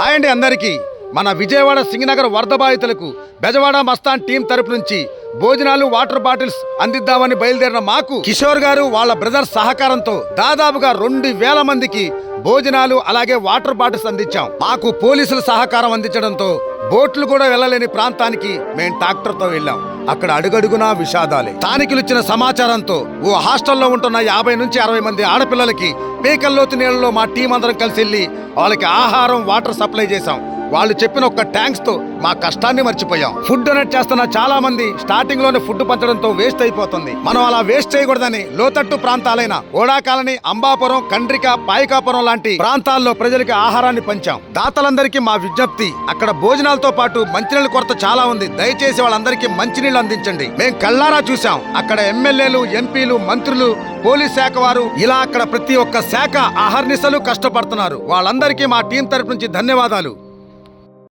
Hi అండి అందరికీ. మన విజయవాడ సింగనగర్ వరద బాధితులకు బెజవాడ మస్తాన్ టీం తరపు నుంచి భోజనాలు వాటర్ బాటిల్స్ అందిద్దామని బయలుదేరిన మాకు కిషోర్ గారు వాళ్ళ బ్రదర్ సహకారంతో దాదాపుగా రెండు వేల మందికి భోజనాలు అలాగే వాటర్ బాటిల్స్ అందించాం. మాకు పోలీసుల సహకారం అందించడంతో బోట్లు కూడా వెళ్ళలేని ప్రాంతానికి మేము ట్రాక్టర్తో వెళ్ళాం. అక్కడ అడుగడుగునా విషాదాలే. స్థానికులు ఇచ్చిన సమాచారంతో ఓ హాస్టల్లో ఉంటున్న యాభై నుంచి అరవై మంది ఆడపిల్లలకి పీకల్లోతు నీళ్ళలో మా టీం అందరం కలిసి వెళ్ళి వాళ్ళకి ఆహారం వాటర్ సప్లై చేశాం. వాళ్ళు చెప్పిన ఒక్క ట్యాంక్స్తో మా కష్టాన్ని మర్చిపోయాం. ఫుడ్ డొనేట్ చేస్తున్న చాలా మంది స్టార్టింగ్లోనే ఫుడ్ పంచడంతో వేస్ట్ అయిపోతుంది. మనం అలా వేస్ట్ చేయకూడదని లోతట్టు ప్రాంతాలైన ఓడా కాలనీ అంబాపురం కండ్రిక పాయకాపురం లాంటి ప్రాంతాల్లో ప్రజలకి ఆహారాన్ని పంచాం. దాతలందరికీ మా విజ్ఞప్తి అక్కడ భోజనాలతో పాటు మంచినీళ్ళ కొరత చాలా ఉంది. దయచేసి వాళ్ళందరికీ మంచినీళ్ళు అందించండి. మేం కళ్ళారా చూసాం అక్కడ ఎమ్మెల్యేలు ఎంపీలు మంత్రులు పోలీస్ శాఖ వారు ఇలా అక్కడ ప్రతి ఒక్క శాఖ అహర్నిశలు కష్టపడుతున్నారు. వాళ్ళందరికీ మా టీం తరపు నుంచి ధన్యవాదాలు.